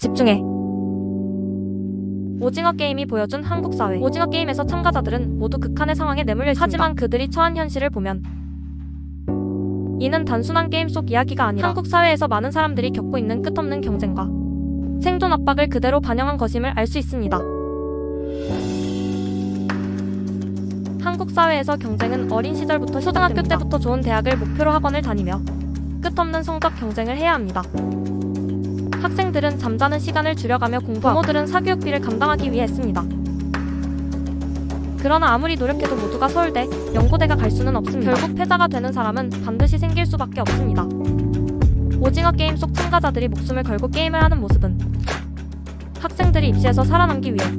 집중해. 오징어 게임이 보여준 한국 사회. 오징어 게임에서 참가자들은 모두 극한의 상황에 내몰려 있습니다. 하지만 그들이 처한 현실을 보면 이는 단순한 게임 속 이야기가 아니라 한국 사회에서 많은 사람들이 겪고 있는 끝없는 경쟁과 생존 압박을 그대로 반영한 것임을 알 수 있습니다. 한국 사회에서 경쟁은 어린 시절부터 초등학교 때부터 좋은 대학을 목표로 학원을 다니며 끝없는 성적 경쟁을 해야 합니다. 학생들은 잠자는 시간을 줄여가며 공부하고 부모들은 사교육비를 감당하기 위해 했습니다. 그러나 아무리 노력해도 모두가 서울대, 연고대가 갈 수는 없습니다. 결국 패자가 되는 사람은 반드시 생길 수밖에 없습니다. 오징어 게임 속 참가자들이 목숨을 걸고 게임을 하는 모습은 학생들이 입시에서 살아남기 위해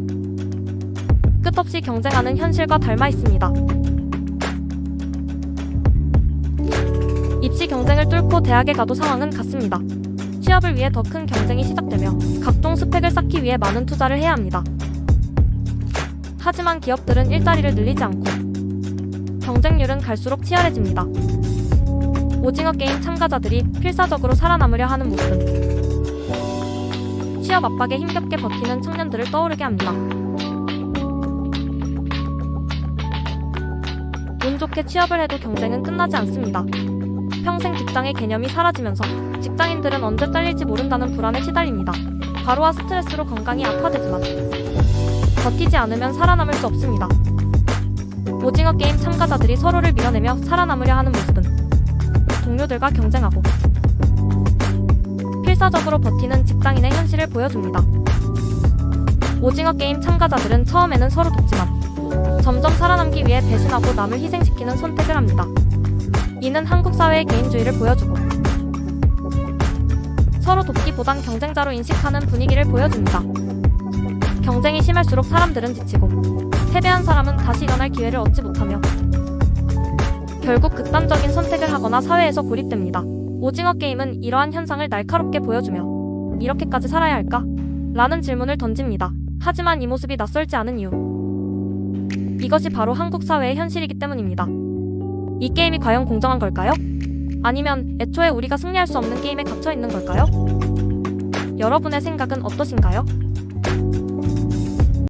끝없이 경쟁하는 현실과 닮아 있습니다. 입시 경쟁을 뚫고 대학에 가도 상황은 같습니다. 취업을 위해 더 큰 경쟁이 시작되며 각종 스펙을 쌓기 위해 많은 투자를 해야 합니다. 하지만 기업들은 일자리를 늘리지 않고 경쟁률은 갈수록 치열해집니다. 오징어 게임 참가자들이 필사적으로 살아남으려 하는 모습은 취업 압박에 힘겹게 버티는 청년들을 떠오르게 합니다. 운 좋게 취업을 해도 경쟁은 끝나지 않습니다. 평생 직장의 개념이 사라지면서 직장인들은 언제 잘릴지 모른다는 불안에 시달립니다. 과로와 스트레스로 건강이 악화되지만 버티지 않으면 살아남을 수 없습니다. 오징어 게임 참가자들이 서로를 밀어내며 살아남으려 하는 모습은 동료들과 경쟁하고 필사적으로 버티는 직장인의 현실을 보여줍니다. 오징어 게임 참가자들은 처음에는 서로 돕지만 점점 살아남기 위해 배신하고 남을 희생시키는 선택을 합니다. 이는 한국 사회의 개인주의를 보여주고 서로 돕기보단 경쟁자로 인식하는 분위기를 보여줍니다. 경쟁이 심할수록 사람들은 지치고 패배한 사람은 다시 일어날 기회를 얻지 못하며 결국 극단적인 선택을 하거나 사회에서 고립됩니다. 오징어 게임은 이러한 현상을 날카롭게 보여주며 이렇게까지 살아야 할까? 라는 질문을 던집니다. 하지만 이 모습이 낯설지 않은 이유. 이것이 바로 한국 사회의 현실이기 때문입니다. 이 게임이 과연 공정한 걸까요? 아니면 애초에 우리가 승리할 수 없는 게임에 갇혀 있는 걸까요? 여러분의 생각은 어떠신가요?